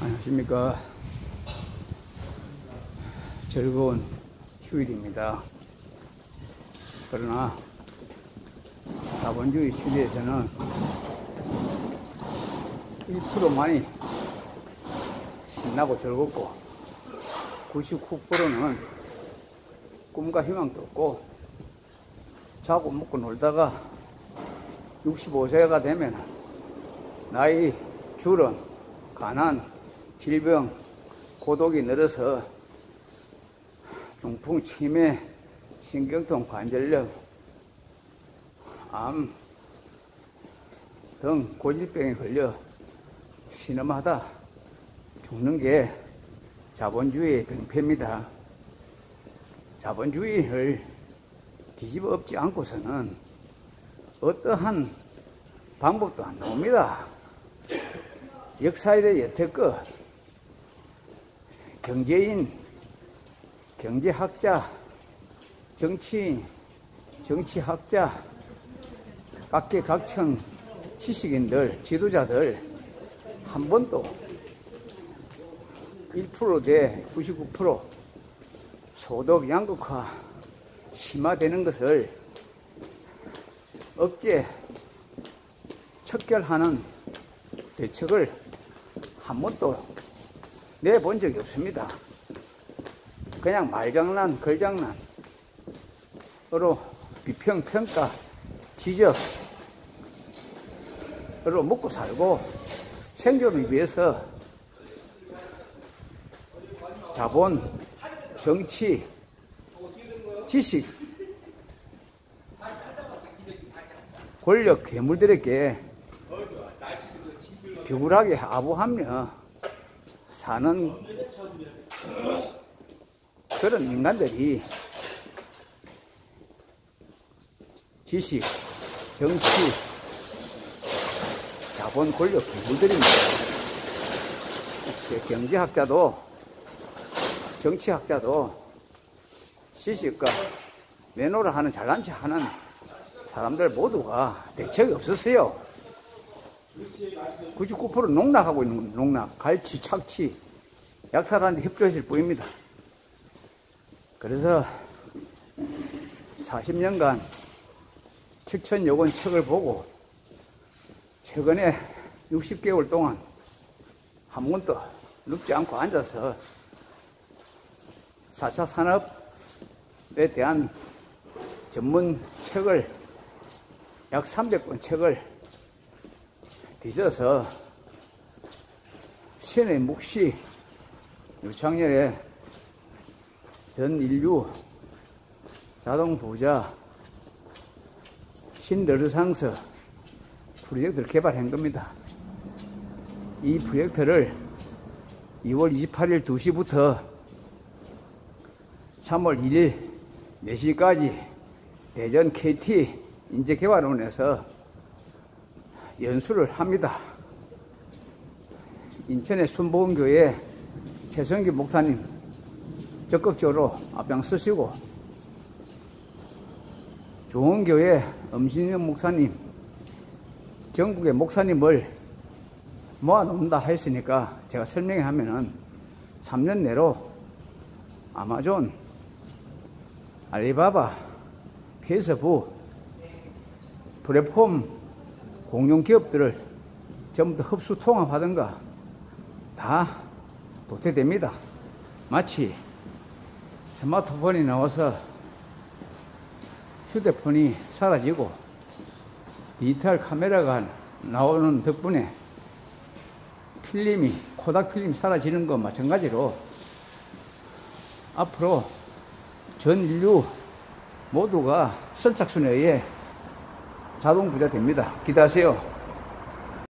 안녕하십니까. 즐거운 휴일입니다. 그러나 자본주의 시대에서는 1%만이 신나고 즐겁고 99%는 꿈과 희망도 없고 자고 먹고 놀다가 65세가 되면 나이 줄은 가난, 질병, 고독이 늘어서 중풍, 치매, 신경통, 관절염, 암 등 고질병에 걸려 신음하다 죽는 게 자본주의의 병폐입니다. 자본주의를 뒤집어 엎지 않고서는 어떠한 방법도 안 나옵니다. 역사에 여태껏 경제인, 경제학자, 정치인, 정치학자, 각계각층 지식인들, 지도자들 한 번도 1%대 99% 소득 양극화 심화되는 것을 억제 척결하는 대책을 한 번도 내본 적이 없습니다. 그냥 말장난, 걸장난으로 비평, 평가, 지적으로 먹고 살고 생존을 위해서 자본, 정치, 지식, 권력 괴물들에게 비굴하게 아부하며 사는 그런 인간들이 지식, 정치, 자본, 권력 괴물들입니다. 경제학자도 정치학자도 시식과 매너를 하는 잘난 체 하는 사람들 모두가 대책이 없었어요. 99% 농락하고 있는 농락, 갈치, 착취, 약탈하는데 협조했을 뿐입니다. 그래서 40년간 7천여 권 책을 보고 최근에 60개월 동안 한 번도 눕지 않고 앉아서 4차 산업에 대한 전문 책을 약 300권 책을 뒤져서 신의 묵시 유창렬의 전 인류 자동 부자 신르르상서 프로젝트를 개발한 겁니다. 이 프로젝트를 2월 28일 2시부터 3월 1일 4시까지 대전 KT 인재개발원에서 연수를 합니다. 인천의 순복음교회 최성기 목사님 적극적으로 앞장서시고 중원교회 엄신영 목사님 전국의 목사님을 모아놓는다 했으니까 제가 설명해 하면은 3년 내로 아마존, 알리바바, 페이스북, 플랫폼 공룡 기업들을 전부 다 흡수 통합하든가 다 도태됩니다. 마치 스마트폰이 나와서 휴대폰이 사라지고 디지털 카메라가 나오는 덕분에 필름이 코닥 필름이 사라지는 것 마찬가지로 앞으로 전 인류 모두가 선착순에 의해 자동 부자 됩니다. 기대하세요.